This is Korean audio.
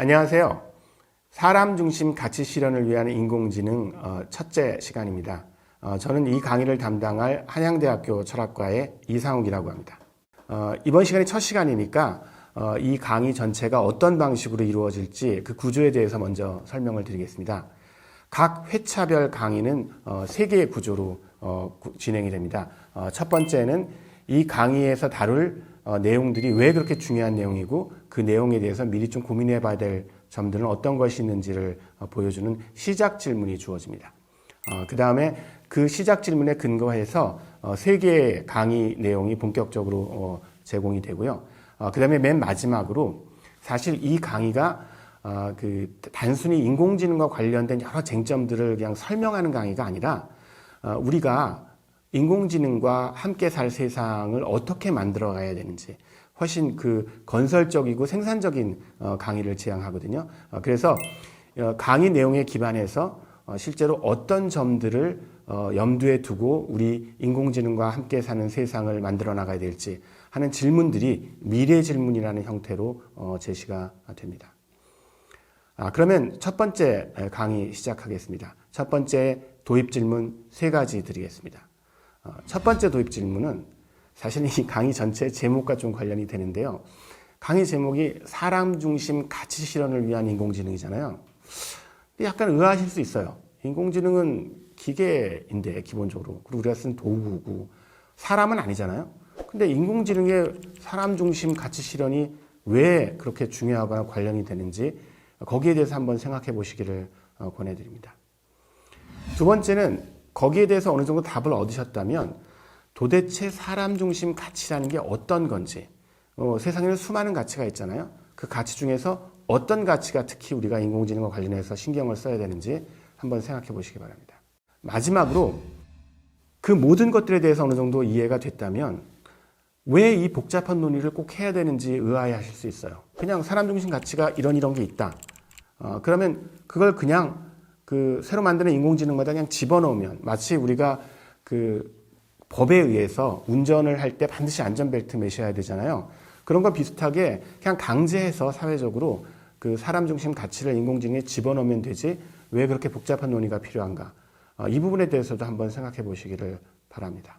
안녕하세요. 사람 중심 가치 실현을 위한 인공지능 어, 첫째 시간입니다. 어, 저는 이 강의를 담당할 한양대학교 철학과의 이상욱이라고 합니다. 어, 이번 시간이 첫 시간이니까 어, 이 강의 전체가 어떤 방식으로 이루어질지 그 구조에 대해서 먼저 설명을 드리겠습니다. 각 회차별 강의는 어, 세 개의 구조로 진행이 됩니다. 어, 첫 번째는 이 강의에서 다룰 어, 내용들이 왜 그렇게 중요한 내용이고 그 내용에 대해서 미리 좀 고민해 봐야 될 점들은 어떤 것이 있는지를 어, 보여주는 시작 질문이 주어집니다. 그 다음에 그 시작 질문에 근거해서 어, 세 개의 강의 내용이 본격적으로 어, 제공이 되고요. 그 다음에 맨 마지막으로 사실 이 강의가 어, 그 단순히 인공지능과 관련된 여러 쟁점들을 그냥 설명하는 강의가 아니라 어, 우리가 인공지능과 함께 살 세상을 어떻게 만들어 가야 되는지 훨씬 그 건설적이고 생산적인 어, 강의를 지향하거든요. 어, 그래서 어, 강의 내용에 기반해서 어, 실제로 어떤 점들을 어, 염두에 두고 우리 인공지능과 함께 사는 세상을 만들어 나가야 될지 하는 질문들이 미래 질문이라는 형태로 어, 제시가 됩니다. 아, 그러면 첫 번째 강의 시작하겠습니다. 첫 번째 도입 질문 세 가지 드리겠습니다. 어, 첫 번째 도입 질문은 사실 이 강의 전체 제목과 좀 관련이 되는데요. 강의 제목이 사람 중심 가치 실현을 위한 인공지능이잖아요. 약간 의아하실 수 있어요. 인공지능은 기계인데 기본적으로 그리고 우리가 쓴 도구고 사람은 아니잖아요. 근데 인공지능의 사람 중심 가치 실현이 왜 그렇게 중요하거나 관련이 되는지 거기에 대해서 한번 생각해 보시기를 어, 권해드립니다. 두 번째는 거기에 대해서 어느 정도 답을 얻으셨다면 도대체 사람 중심 가치라는 게 어떤 건지 어, 세상에는 수많은 가치가 있잖아요. 그 가치 중에서 어떤 가치가 특히 우리가 인공지능과 관련해서 신경을 써야 되는지 한번 생각해 보시기 바랍니다. 마지막으로 그 모든 것들에 대해서 어느 정도 이해가 됐다면 왜 이 복잡한 논의를 꼭 해야 되는지 의아해 하실 수 있어요. 그냥 사람 중심 가치가 이런 이런 게 있다. 어, 그러면 그걸 그냥 그 새로 만드는 인공지능마다 그냥 집어넣으면 마치 우리가 그 법에 의해서 운전을 할 때 반드시 안전벨트 매셔야 되잖아요. 그런 거 비슷하게 그냥 강제해서 사회적으로 그 사람 중심 가치를 인공지능에 집어넣으면 되지 왜 그렇게 복잡한 논의가 필요한가. 어, 이 부분에 대해서도 한번 생각해 보시기를 바랍니다.